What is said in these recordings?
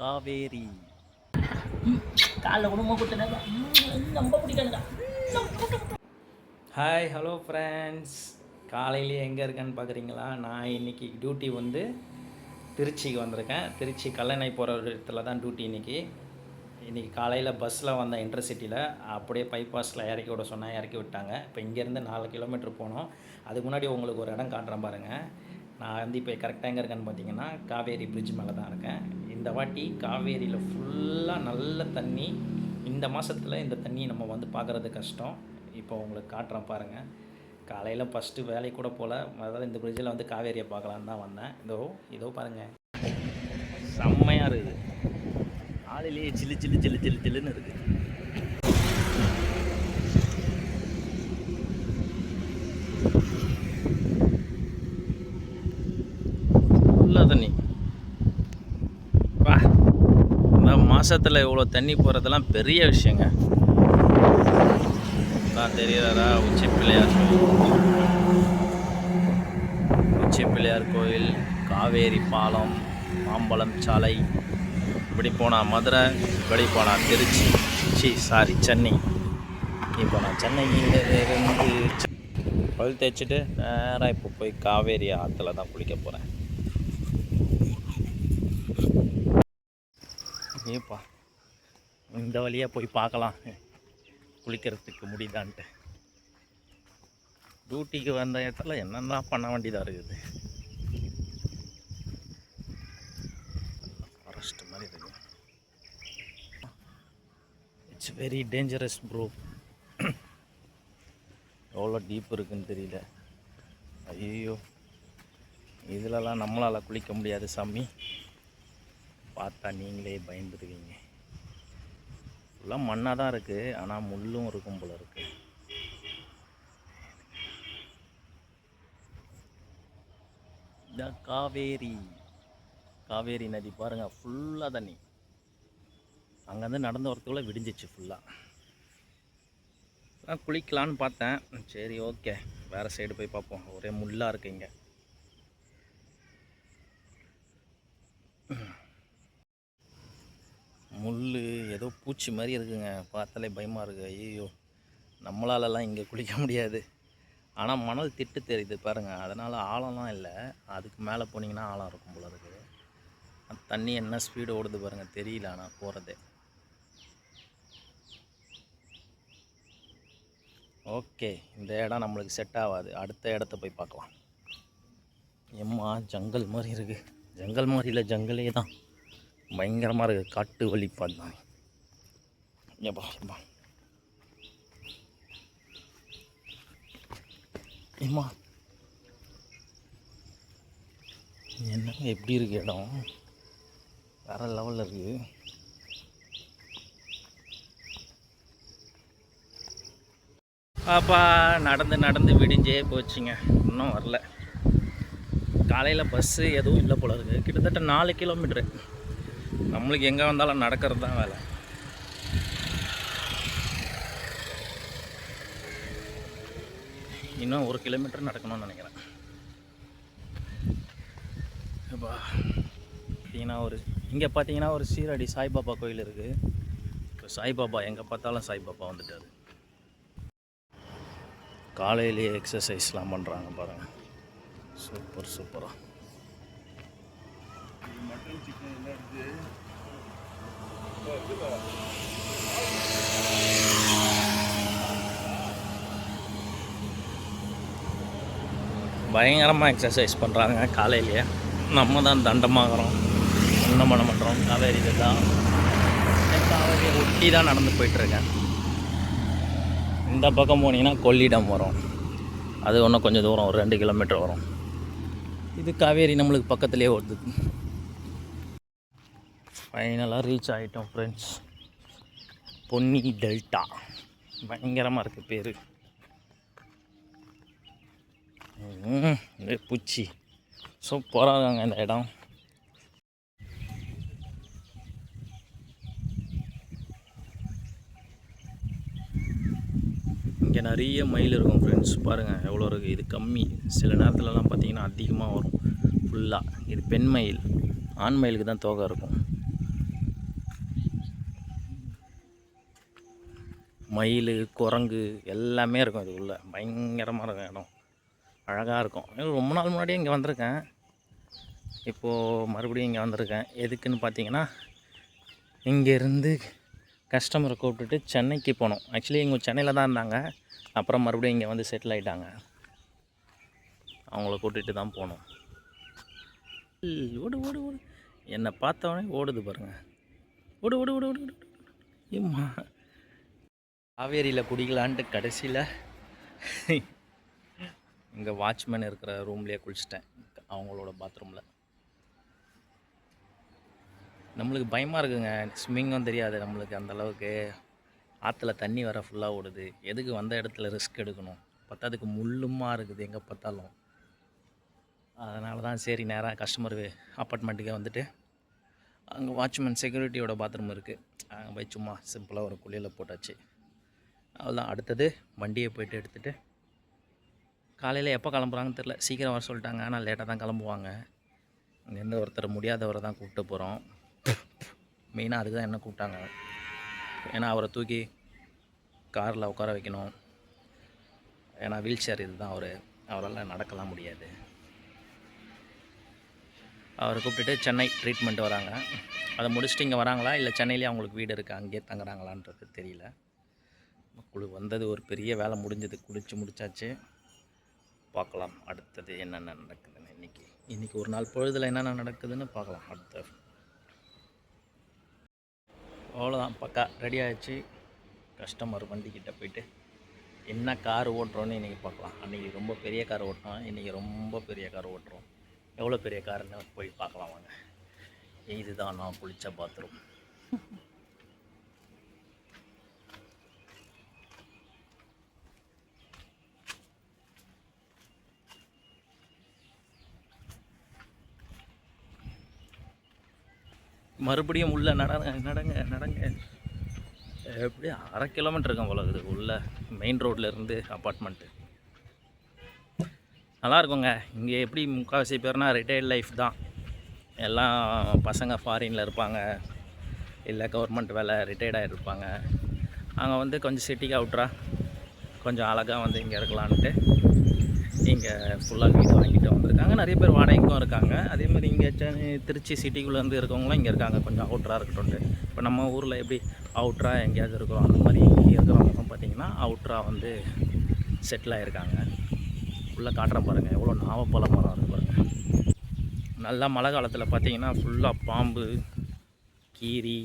காவேரி. காலைல ரொம்ப பிடிக்காதுங்க ஹாய் ஹலோ ஃப்ரெண்ட்ஸ் காலையிலேயே எங்கே இருக்கேன்னு பார்க்குறீங்களா நான் இன்னைக்கு டியூட்டி வந்து திருச்சிக்கு வந்திருக்கேன். திருச்சி கல்லணை போகிற இடத்துல தான் டியூட்டி இன்னைக்கு. இன்றைக்கி காலையில் பஸ்ஸில் வந்தேன் இன்டர்சிட்டியில் அப்படியே பைபாஸில் இறக்கி விட சொன்னேன் இறக்கி விட்டாங்க. இப்போ இங்கேருந்து நாலு கிலோமீட்டர் போனோம். அதுக்கு முன்னாடி உங்களுக்கு ஒரு இடம் காட்டுறேன் பாருங்கள் நான் வந்து இப்போ கரெக்டாக எங்கே இருக்கேன்னு பார்த்தீங்கன்னா காவேரி பிரிட்ஜ் மேலே தான் இருக்கேன். இந்த வாட்டி காவேரியில் ஃபுல்லாக நல்ல தண்ணி. இந்த மாதத்தில் இந்த தண்ணி நம்ம வந்து பார்க்குறது கஷ்டம். இப்போ உங்களுக்கு காட்டுறேன் பாருங்கள் காலையில் ஃபஸ்ட்டு வேலை கூட போல். அதாவது இந்த பிரிட்ஜில் வந்து காவேரியை பார்க்கலான்னு தான் வந்தேன். இதோ இதோ பாருங்கள் செம்மையாக இருக்குது. ஆளிலேயே ஜில்லு ஜில்லு ஜில்லு ஜில்லு ஜில்லுன்னு இருக்குது. ஃபுல்லாக தண்ணி வா இந்த மாதத்தில் இவ்வளோ தண்ணி போகிறதெல்லாம் பெரிய விஷயங்க. நான் தெரியுறாரா உச்சி பிள்ளையார் கோயில். உச்சி பிள்ளையார் கோயில் காவேரி பாலம் மாம்பழம் சாலை. இப்படி போனால் மதுரை இப்படி போனால் திருச்சி. C sorry Chennai. இப்போ நான் சென்னையிலிருந்து பல் தேய்ச்சிட்டு நேராக இப்போ போய் காவேரி ஆற்றுல தான் குளிக்க போகிறேன் நீப்பா இந்த வழியாக போய் பார்க்கலாம். குளிக்கிறதுக்கு முடியுதான்ட்டு. டியூட்டிக்கு வந்த இடத்துல என்னென்ன பண்ண வேண்டியதாக இருக்குது. ஃபாரஸ்ட் மாதிரி இருக்கு. இட்ஸ் வெரி டேஞ்சரஸ் ப்ரோ எவ்வளோ டீப் இருக்குன்னு தெரியல. ஐயோ இதிலலாம் நம்மளால் குளிக்க முடியாது சாமி. பார்த்தா நீங்களே பயந்துடுவீங்க ஃபுல்லாக மண்ணாக தான் இருக்குது ஆனால் முள்ளும் இருக்கும் போல இருக்கு. இந்த காவேரி காவேரி நதி பாருங்கள் ஃபுல்லாக தண்ணி. அங்கேருந்து நடந்து வரத்துக்குள்ளே விடிஞ்சிச்சு ஃபுல்லாக நான் குளிக்கலான்னு பார்த்தேன். சரி ஓகே வேறு சைடு போய் பார்ப்போம். ஒரே முள்ளாக இருக்குது இங்கே. முள் ஏதோ பூச்சி மாதிரி இருக்குங்க. பார்த்தாலே பயமாக இருக்குது ஐயோ நம்மளாலலாம் இங்கே குளிக்க முடியாது. ஆனால் மணல் திட்டு தெரியுது பாருங்கள் அதனால் ஆழம்லாம் இல்லை. அதுக்கு மேலே போனீங்கன்னா ஆழம் இருக்கும் போல இருக்குது தண்ணி என்ன ஸ்பீடு ஓடுது பாருங்கள் தெரியல ஆனால் போகிறதே ஓகே இந்த இடம் நம்மளுக்கு செட் ஆகாது. அடுத்த இடத்த போய் பார்க்கலாம். எம்மா ஜங்கல் மாதிரி இருக்குது ஜங்கல் மாதிரி இல்லை ஜங்கலே தான் பயங்கரமாக இருக்குது காட்டு வழிப்பான் தான் ஏப்பா ஏப்பா ஏம்மா? என்னங்க எப்படி இருக்கு இடம்? வேற லெவலில் இருக்குது பாப்பா நடந்து நடந்து விடிஞ்சே போச்சுங்க. இன்னும் வரல. காலையில் பஸ்ஸு எதுவும் இல்லை போல இருக்குது கிட்டத்தட்ட நாலு கிலோமீட்ரு நம்மளுக்கு எங்கே வந்தாலும் நடக்கிறது தான் வேலை. இன்னும் ஒரு கிலோமீட்டர் நடக்கணும்னு நினைக்கிறேன். இப்போ பார்த்தீங்கன்னா ஒரு இங்கே பார்த்தீங்கன்னா ஒரு சீரடி சாய்பாபா கோயில் இருக்குது இப்போ சாய்பாபா எங்கே பார்த்தாலும் சாய்பாபா வந்துட்டாரு. காலையிலேயே எக்ஸசைஸ்லாம் பண்ணுறாங்க பாருங்கள் சூப்பர் சூப்பராக பயங்கரமாக எக்ஸசைஸ் பண்ணுறாங்க காலையிலேயே. நம்ம தான் தண்டமாகறோம். ஒன்றும் பண்ண மாட்டோம். காவேரி தான் காவேரியை ஒட்டி தான் நடந்து போயிட்டுருக்கேன். இந்த பக்கம் போனீங்கன்னா கொள்ளிடம் வரும். அது இன்னும் கொஞ்சம் தூரம் ஒரு ரெண்டு கிலோமீட்டர் வரும். இது காவேரி நம்மளுக்கு பக்கத்துலேயே வருது. ஃபைனலாக ரீச் ஆகிட்டோம் ஃப்ரெண்ட்ஸ் பொன்னி டெல்டா. பயங்கரமாக இருக்குது பேர். பூச்சி. சூப்பராக இருக்காங்க இந்த இடம். இங்கே நிறைய மயில் இருக்கும் ஃப்ரெண்ட்ஸ் பாருங்கள் எவ்வளோ இருக்குது இது கம்மி. சில நேரத்துலலாம் பார்த்தீங்கன்னா அதிகமாக வரும். ஃபுல்லாக இது பெண் மயில். ஆண் மயிலுக்கு தான் தோகை இருக்கும். மயில் குரங்கு எல்லாமே இருக்கும் இதுக்குள்ளே பயங்கரமாக இருக்கும் இடம். அழகாக இருக்கும். ரொம்ப நாள் முன்னாடியே இங்கே வந்திருக்கேன். இப்போது மறுபடியும் இங்கே வந்திருக்கேன். எதுக்குன்னு பார்த்தீங்கன்னா இங்கேருந்து கஸ்டமரை கூப்பிட்டுட்டு சென்னைக்கு போனோம். ஆக்சுவலி இவங்க சென்னையில் தான் இருந்தாங்க. அப்புறம் மறுபடியும் இங்கே வந்து செட்டில் ஆகிட்டாங்க அவங்கள கூட்டிகிட்டு தான் போனோம். ஓடு ஓடு ஓடு. என்னை பார்த்தவொடனே ஓடுது பாருங்கள் ஓடு ஓடு ஓடு ஓடு ஓடு. ஏம்மா? காவேரியில் குடிக்கலான்ட்டு கடைசியில் இங்கே வாட்ச்மேன் இருக்கிற ரூம்லேயே குளிச்சிட்டேன். அவங்களோட பாத்ரூமில் நம்மளுக்கு பயமாக இருக்குங்க. ஸ்விம்மிங்கும் தெரியாது நம்மளுக்கு அந்தளவுக்கு ஆற்றுல தண்ணி வர ஃபுல்லாக ஓடுது. எதுக்கு வந்த இடத்துல ரிஸ்க் எடுக்கணும்? பத்தாதுக்கு முள்ளுமாக இருக்குது. எங்கே பார்த்தாலும். அதனால தான் சரி நேராக கஸ்டமர் அப்பார்ட்மெண்ட்டுக்கே வந்துட்டு அங்கே வாட்ச்மேன் செக்யூரிட்டியோட பாத்ரூம் இருக்குது அங்கே போய் சும்மா சிம்பிளாக ஒரு குளியில் போட்டாச்சு. அவ்வளோதான் அடுத்தது வண்டியை போயிட்டு எடுத்துகிட்டு காலையில் எப்போ கிளம்புறாங்கன்னு தெரில சீக்கிரம் வர சொல்லிட்டாங்க. ஆனால் லேட்டாக தான் கிளம்புவாங்க. அங்கேருந்து ஒருத்தர் முடியாதவரை தான் கூப்பிட்டு போகிறோம் மெயினாக அதுக்கு தான் என்ன கூப்பிட்டாங்க. ஏன்னா அவரை தூக்கி காரில் உட்கார வைக்கணும். ஏன்னா வீல் சேர் இதுதான் அவர். அவரால் நடக்கலாம் முடியாது. அவரை கூப்பிட்டுட்டு சென்னை ட்ரீட்மெண்ட் வராங்க. அதை முடிச்சுட்டு இங்கே வராங்களா? இல்லை சென்னையிலே அவங்களுக்கு வீடு இருக்குது அங்கேயே தங்குறாங்களான்றது தெரியல. குழு வந்தது ஒரு பெரிய வேலை முடிஞ்சது. குளித்து முடித்தாச்சு பார்க்கலாம். அடுத்தது என்னென்ன நடக்குதுன்னு இன்றைக்கி இன்றைக்கி ஒரு நாள் பொழுதில் என்னென்ன நடக்குதுன்னு பார்க்கலாம். அடுத்த. அவ்வளோதான் பக்கா ரெடி ஆகிடுச்சு கஸ்டமர் வண்டிக்கிட்ட போயிட்டு என்ன கார் ஓட்டுறோன்னு இன்றைக்கி பார்க்கலாம். அன்றைக்கி ரொம்ப பெரிய கார் ஓட்டினோம். இன்றைக்கி ரொம்ப பெரிய கார் ஓட்டுறோம். எவ்வளோ பெரிய காருன்னு போய் பார்க்கலாம் வாங்க. இதுதான் நான் குளித்த பாத்ரூம் மறுபடியும் உள்ளே நடங்க நடங்க நடங்க. எப்படி அரை கிலோமீட்டர் இருக்கும் போல இருக்குது. உள்ளே மெயின் ரோட்லேருந்து அப்பார்ட்மெண்ட்டு நல்லா இருக்குங்க. இங்கே எப்படி முக்கால்வாசி பேர்னா ரிட்டையர்ட் லைஃப் தான். எல்லாம் பசங்க ஃபாரினில் இருப்பாங்க. இல்லை கவர்மெண்ட் வேலை ரிட்டையர்டாக இருப்பாங்க அங்கே வந்து கொஞ்சம் சிட்டிக்கு அவுட்ரா கொஞ்சம் அழகாக வந்து இங்கே இருக்கலான்ட்டு இங்கே ஃபுல்லாக வீடு வாங்கிட்டு வந்திருக்காங்க. நிறைய பேர் வாடகைக்கும் இருக்காங்க. அதே மாதிரி இங்கே சென்னை திருச்சி சிட்டிக்குள்ளேருந்து இருக்கவங்களாம் இங்கே இருக்காங்க. கொஞ்சம் அவுட்ராக இருக்கட்டும் இப்போ நம்ம ஊரில் எப்படி அவுட்ராக எங்கேயாவது இருக்கிறோம் அந்த மாதிரி இங்கே இருக்கிறவங்க பார்த்திங்கன்னா அவுட்ராக வந்து செட்டில் ஆகிருக்காங்க ஃபுல்லாக காட்டுறேன் பாருங்கள் எவ்வளோ நாவப்பழ மரம் இருக்குது பாருங்கள் நல்லா மழை காலத்தில் பார்த்தீங்கன்னா ஃபுல்லாக பாம்பு கீரி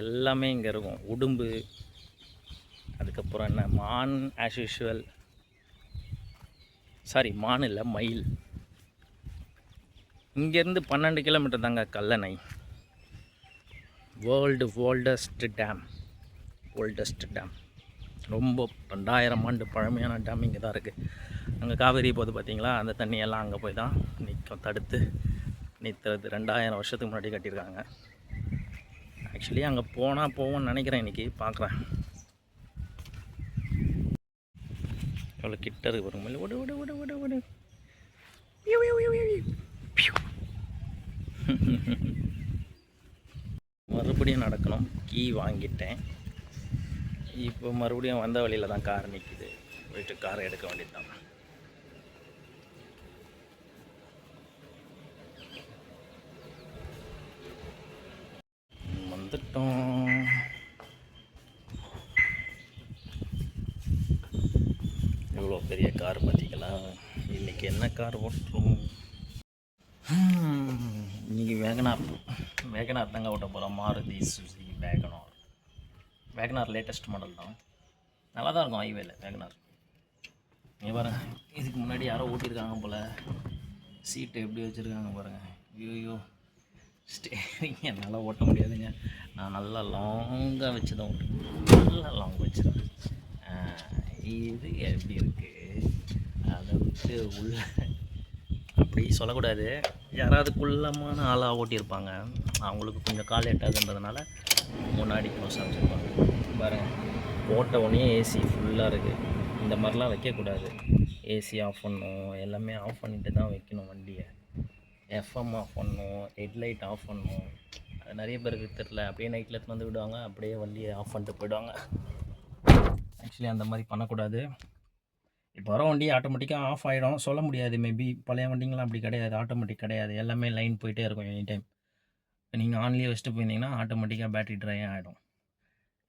எல்லாமே இங்கே இருக்கும். உடும்பு அதுக்கப்புறம் என்ன? மான் ஆஸ் யூஷுவல் சாரி மான் இல்லை மயில். இங்கேருந்து பன்னெண்டு கிலோமீட்டர் தாங்க Kallanai. World oldest dam oldest dam ரொம்ப ரெண்டாயிரம் ஆண்டு பழமையான டேம் இங்கே தான் இருக்குது அங்கே காவேரி போது பார்த்தீங்களா அந்த தண்ணியெல்லாம் அங்கே போய் தான் நிற்கும் தடுத்து நிற்கிறது ரெண்டாயிரம் வருஷத்துக்கு முன்னாடி கட்டியிருக்காங்க. ஆக்சுவலி அங்கே போனால் போவோம்னு நினைக்கிறேன் இன்றைக்கி பார்க்குறேன் எவ்வளோ கிட்ட இருக்கு பாருங்க விடு விடு விடு விடு விடு மறுபடியும் நடக்கணும். கீ வாங்கிட்டேன். இப்போ மறுபடியும் வந்த வழியில் தான் கார் நிற்கிது போயிட்டு காரை எடுக்க வேண்டியது தான் வந்துட்டோம் இவ்வளோ பெரிய கார் பார்த்தீங்களா? இன்றைக்கி என்ன கார் ஓட்டுறோம் இன்றைக்கி வேகனார். வேகனார் தாங்க ஓட்ட போகிறோம் Maruti Suzuki Wagon R. Wagon R latest model தான். நல்லா தான் இருக்கும் ஹைவேல வேகனார். நீ பாருங்கள் இதுக்கு முன்னாடி யாரோ ஓட்டியிருக்காங்க போல். சீட்டு எப்படி வச்சுருக்காங்க பாருங்கள் ஐயோ ஸ்டேரிங் என்னால் ஓட்ட முடியாதுங்க. நான் நல்லா லாங்காக வச்சு தான் ஓட்டுவேன். நல்லா லாங் வச்சுருவேன் இது எப்படி இருக்குது அதை விட்டு உள்ள அப்படி சொல்லக்கூடாது. யாராவது குள்ளமான ஆளாக ஓட்டியிருப்பாங்க. அவங்களுக்கு கொஞ்சம் கால் எட்டாதுன்றதுனால முன்னாடி க்ளோஸ் அமைச்சிருப்பாங்க பாருங்க ஓட்ட உடனே ஏசி ஃபுல்லாக இருக்குது இந்த மாதிரிலாம் வைக்கக்கூடாது. ஏசி ஆஃப் பண்ணணும் எல்லாமே ஆஃப் பண்ணிட்டு தான் வைக்கணும் வண்டியை. எஃப்எம் ஆஃப் பண்ணணும் ஹெட்லைட் ஆஃப் பண்ணணும் அது நிறைய பேருக்கு தெரில அப்படியே நைட்டில் எடுத்து வந்து விடுவாங்க. அப்படியே வண்டியை ஆஃப் பண்ணிட்டு போயிடுவாங்க. ஆக்சுவலி அந்த மாதிரி பண்ணக்கூடாது. இப்போ வர வண்டி ஆட்டோமேட்டிக்காக ஆஃப் ஆகிடும் சொல்ல முடியாது. மேபி பழைய வண்டிங்களாம் அப்படி கிடையாது. ஆட்டோமேட்டிக் கிடையாது. எல்லாமே லைன் போயிட்டே இருக்கும் எனி டைம் நீங்கள் ஆன்லேயே வச்சுட்டு போயிருந்தீங்கன்னா ஆட்டோமேட்டிக்காக பேட்டரி ட்ரை ஆகிடும்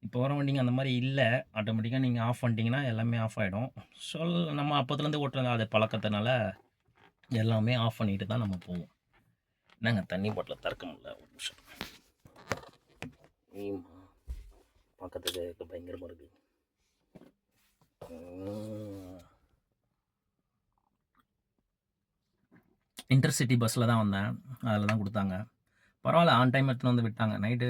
இப்போ வர வண்டிங்க அந்த மாதிரி இல்லை. ஆட்டோமேட்டிக்காக நீங்கள் ஆஃப் பண்ணிட்டீங்கன்னா எல்லாமே ஆஃப் ஆகிடும் சொல் நம்ம அப்போத்துலேருந்து ஓட்டுறது? அது பழக்கத்தினால எல்லாமே ஆஃப் பண்ணிட்டு தான் நம்ம போவோம். என்னங்க தண்ணி பாட்டில் திறக்க முடியல ஒரு நிமிஷம். பக்கத்துக்கு பயங்கரமாக இருக்குது இன்டர்சிட்டி பஸ்ஸில் தான் வந்தேன். அதில் தான் கொடுத்தாங்க. பரவாயில்ல ஆன் டைம் எடுத்துன்னு வந்து விட்டாங்க. நைட்டு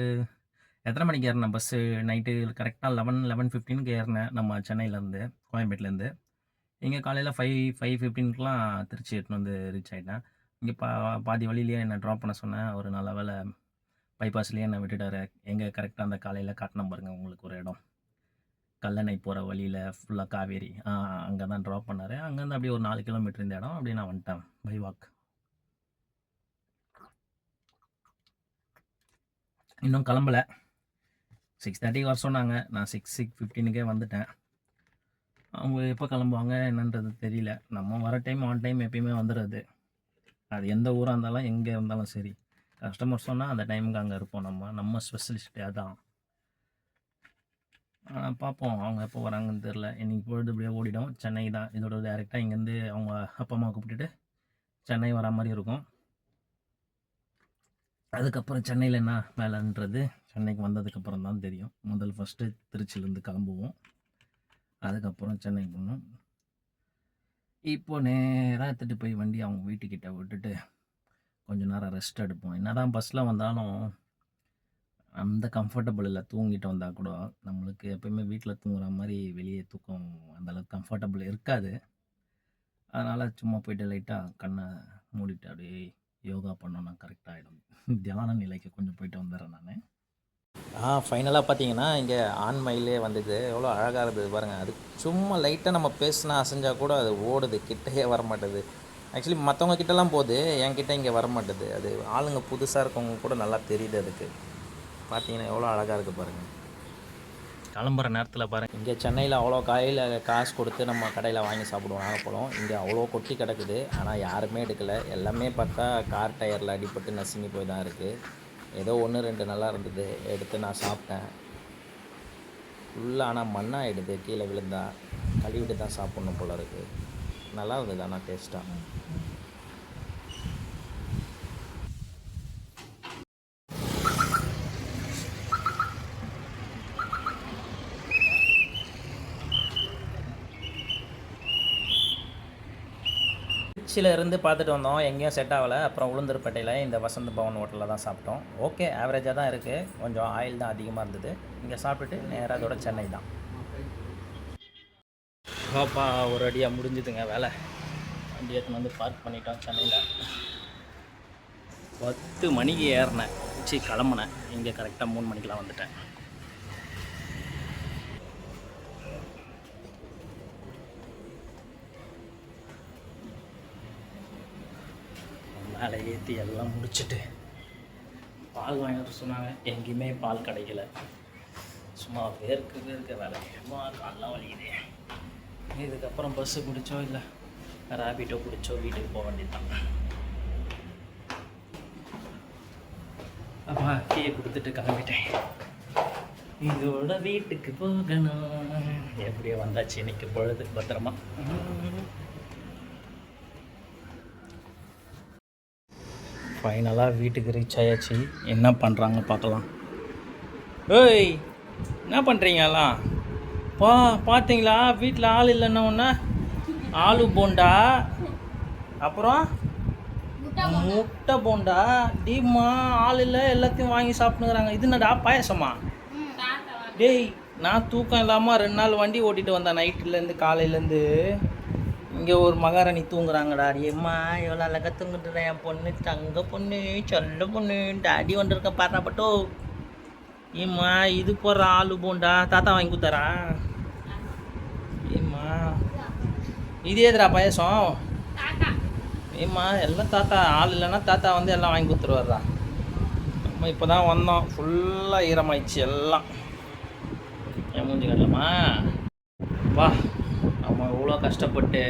எத்தனை மணிக்கு ஏறினேன் பஸ்ஸு நைட்டு கரெக்டாக லெவன் லெவன் ஃபிஃப்டீனுக்கு ஏறினேன் நம்ம சென்னையிலேருந்து கோயம்பேட்டிலேருந்து. இங்கே காலையில் ஃபைவ் ஃபைவ் ஃபிஃப்டீனுக்குலாம் திருச்சி எடுத்துன்னு வந்து ரீச் ஆகிட்டேன் இங்கே பா பாதி வழியிலேயே என்னை ட்ராப் பண்ண சொன்னேன் ஒரு நல்ல வேலை பைபாஸ்லேயே என்னை விட்டுட்டாரு. எங்கே கரெக்டாக அந்த காலையில் காட்டினேன் பாருங்க உங்களுக்கு ஒரு இடம். கல்லணை போகிற வழியில் ஃபுல்லாக காவேரி. அங்கே தான் ட்ராப் பண்ணார். அங்கேருந்து அப்படியே ஒரு நாலு கிலோமீட்டர் இந்த இடம் அப்படியே நான் வந்துட்டேன் பை வாக் இன்னும் கிளம்பலை. சிக்ஸ் தேர்ட்டிக்கு வர சொன்னாங்க. நான் சிக்ஸ் சிக்ஸ் ஃபிஃப்டீனுக்கே வந்துட்டேன். அவங்க எப்போ கிளம்புவாங்க என்னன்றது தெரியல. நம்ம வர டைம் ஆன் டைம் எப்பயுமே வந்துடுறது அது எந்த ஊராக இருந்தாலும் எங்கே இருந்தாலும் சரி. கஸ்டமர் சொன்னால் அந்த டைமுக்கு அங்கே இருப்போம் நம்ம. நம்ம ஸ்பெஷலிஸ்ட்டே அதான். பார்ப்போம். அவங்க எப்போ வராங்கன்னு தெரில இன்றைக்கி பொழுது இப்படியே ஓடிடும். சென்னை தான். இதோட டேரெக்டாக இங்கேருந்து அவங்க அப்பா அம்மா கூப்பிட்டுட்டு சென்னை வரா மாதிரி இருக்கும். அதுக்கப்புறம் சென்னையில் என்ன வேலைன்றது சென்னைக்கு வந்ததுக்கப்புறம் தான் தெரியும். முதல் ஃபஸ்ட்டு திருச்சியிலேருந்து கிளம்புவோம். அதுக்கப்புறம் சென்னை போனோம் இப்போ நேராக எடுத்துகிட்டு போய் வண்டி அவங்க வீட்டுக்கிட்ட விட்டுட்டு கொஞ்சம் நேரம் ரெஸ்ட் எடுப்போம். என்ன தான் பஸ்ஸில் வந்தாலும் அந்த கம்ஃபர்டபுள் இல்லை தூங்கிட்டு வந்தால் கூட நம்மளுக்கு எப்பயுமே வீட்டில் தூங்குற மாதிரி வெளியே தூக்கம் அந்தளவுக்கு கம்ஃபர்டபுள் இருக்காது. அதனால் சும்மா போயிட்டு லைட்டாக கண்ணை மூடிட்டு அப்படியே யோகா பண்ணோன்னா கரெக்டாகிடும் தியான நிலைக்கு கொஞ்சம் போயிட்டு வந்துடுறேன் நான். ஆ ஃபைனலாக பார்த்தீங்கன்னா இங்கே ஆண்மயிலே வந்தது. எவ்வளோ அழகாக இருந்தது பாருங்கள் அது சும்மா லைட்டாக நம்ம பேசினா அசைஞ்சால் கூட அது ஓடுது. கிட்டேயே வரமாட்டேது. ஆக்சுவலி மற்றவங்க கிட்டலாம் போகுது. என்கிட்ட இங்கே வர மாட்டேது அது ஆளுங்க புதுசாக இருக்கவங்க கூட நல்லா தெரியுது அதுக்கு. பார்த்தீங்கன்னா எவ்வளோ அழகாக இருக்குது பாருங்கள் கிளம்புற நேரத்தில் பாருங்கள் இங்கே சென்னையில் அவ்வளோ காயில் காசு கொடுத்து நம்ம கடையில் வாங்கி சாப்பிடுவோம் நாகப்பழம் இங்கே அவ்வளோ கொட்டி கிடக்குது. ஆனால் யாருமே எடுக்கலை. எல்லாமே பார்த்தா கார் டயரில் அடிபட்டு நசுங்கி போய் தான் இருக்குது ஏதோ ஒன்று ரெண்டு நல்லா இருந்தது. எடுத்து நான் சாப்பிட்டேன். ஃபுல்லாக ஆனால் மண்ணாகிடுது கீழே விழுந்தா கழுவிட்டு தான் சாப்பிட்ணும் போல இருக்குது நல்லா இருந்தது ஆனால் டேஸ்ட்டாக திருச்சியில் இருந்து பார்த்துட்டு வந்தோம். எங்கேயும் செட் ஆகலை. அப்புறம் உளுந்தூர்பேட்டையில் இந்த வசந்த் பவன் ஹோட்டலில் தான் சாப்பிட்டோம். ஓகே ஆவரேஜாக தான் இருக்குது கொஞ்சம் ஆயில் தான் அதிகமாக இருந்தது. இங்கே சாப்பிட்டுட்டு நேராக அதோட சென்னை தான். பாப்பா ஒரு அடியாக முடிஞ்சுதுங்க வேலை. வண்டி எடுத்துன்னு வந்து பார்க் பண்ணிட்டோம் சென்னையில். பத்து மணிக்கு ஏறினேன். சி கிளம்புனேன். இங்கே கரெக்டாக மூணு மணிக்கெலாம் வந்துட்டேன். மேலே ஏற்றி எல்லாம் முடிச்சுட்டு பால் வாங்கிட்டு சொன்னாங்க. எங்கேயுமே பால் கிடைக்கல. சும்மா வேர்க்கு வேர்க்க வேலை. சும்மா காலெலாம் வலிக்குது. இதுக்கப்புறம் பஸ்ஸு பிடிச்சோ இல்லை ரேபிட்டோ பிடிச்சோ வீட்டுக்கு போக வேண்டியதுதான். அப்பா கீயை கொடுத்துட்டு கிளம்பிட்டேன். இதோட வீட்டுக்கு போகணும். எப்படியோ வந்தாச்சு. இன்னைக்கு பொழுது பத்திரமா. ஃபைனலாக வீட்டுக்கு ரீச் ஆயாச்சு. என்ன பண்ணுறாங்க பார்க்கலாம். ஏய் என்ன பண்ணுறீங்கலாம் பா பார்த்தீங்களா வீட்டில் ஆள் இல்லைன்னா ஒன்று ஆலு போண்டா? அப்புறம்? முட்டை போண்டா. டீம்மா ஆள் இல்லை எல்லாத்தையும் வாங்கி சாப்பிட்டுங்கிறாங்க இது என்னடா பாயசமா? டேய் நான் தூக்கம் இல்லாமல் ரெண்டு நாள் வண்டி ஓட்டிட்டு வந்தேன். நைட்டுலேருந்து காலையிலேருந்து இங்கே ஒரு மகாராணி தூங்குறாங்கடா. எம்மா எவ்வளோ அழகாக தூங்குதுடா என் பொண்ணு தங்க பொண்ணு சொல்ல பொண்ணு டாடி வந்துருக்க பாருடா ஏம்மா இது போடுற ஆளு போண்டா. தாத்தா வாங்கி கொடுத்தாரா? ஏம்மா இது ஏதுடா பாயசம்? ஏம்மா எல்லாம் தாத்தா ஆள் இல்லைன்னா தாத்தா வந்து எல்லாம் வாங்கி கொடுத்துருவாரா நம்ம இப்போ தான் வந்தோம் ஃபுல்லாக ஈரமாயிடுச்சு எல்லாம். என் மூஞ்சி கட்டலாமா வா. கஷ்டப்பட்டு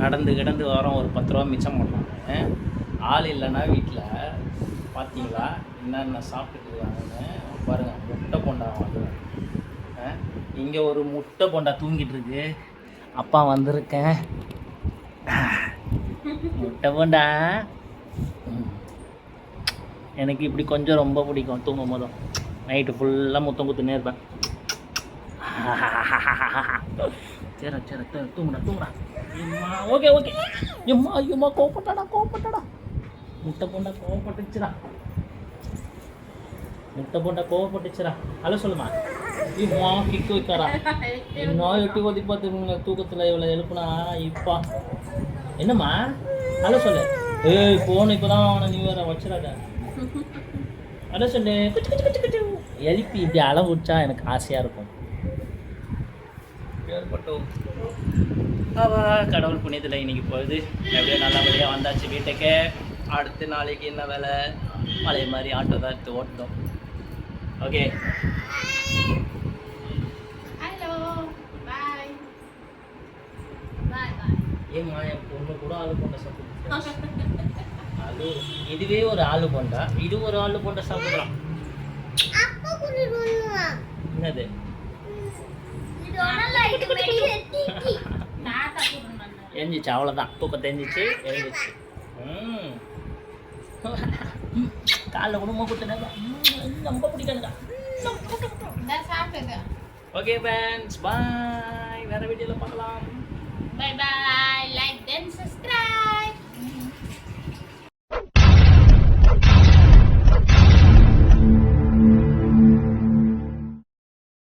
நடந்து கிடந்து வரோம் ஒரு பத்து ரூபா மிச்சம் பண்ணாங்க ஆள் இல்லைன்னா வீட்டில் பார்த்தீங்களா என்னென்ன சாப்பிட்டுருக்காங்கன்னு பாருங்கள் முட்டை போண்டா வாங்குறேன் இங்கே ஒரு முட்டை போண்டா தூங்கிட்டு இருக்கு. அப்பா வந்திருக்கேன். முட்டை போண்டா. எனக்கு இப்படி கொஞ்சம் ரொம்ப பிடிக்கும் தூங்கும் போதும். நைட்டு ஃபுல்லாக முத்தம் குத்துனே இருப்பேன். சரி சரி தூங்குடா தூங்குடா எம்மா ஓகே ஓகே எம்மா ஐயம்மா கோவப்பட்டாடா கோவப்பட்டாடா முட்டை போண்டா கோவப்பட்டுச்சுடா முட்டை போண்டா கோவப்பட்டுச்சுடா ஹலோ சொல்லுமா இம்மா கிக்கு வைக்காரா இன்னும் எட்டி ஒதி பார்த்துருங்க தூக்கத்தில் இவ்வளோ எழுப்புனா இப்பா என்னம்மா ஹலோ சொல்லு ஏய் ஃபோன் இப்போ தான் அவனை நீ வேற வச்சிடாத ஹலோ சொல்லு எழுப்பி இப்படி அளவு விட்டா எனக்கு ஆசையாக இருக்கும் ஏற்பட்டோம் அவா கடவுள் புண்ணியத்தில் இன்னைக்கு போகுது. எப்படியோ நல்லபடியாக வந்தாச்சு வீட்டுக்கு. அடுத்த நாளைக்கு என்ன வேலை? பழைய மாதிரி ஆட்டோ தான் எடுத்து ஓட்டணும். ஓகே ஹலோ பாய் பாய் பாய் ஏம்மா என் பொண்ணு கூட ஆளு போண்டா சாப்பிடுது அது இதுவே ஒரு ஆளு போண்டா. இது ஒரு ஆளு போண்டா சொல்லுவா என்னது? எஞ்சிச்சு அவ்வளோதான் தூக்கத்தை எஞ்சிச்சு எழுந்துச்சு ம். காலைல குடும்பம் கொடுத்துனாக்கா ரொம்ப பிடிக்காதுக்கா ஓகே ஃப்ரெண்ட்ஸ் பாய் வேற வீடியோவில் பார்க்கலாம். Bye bye like then subscribe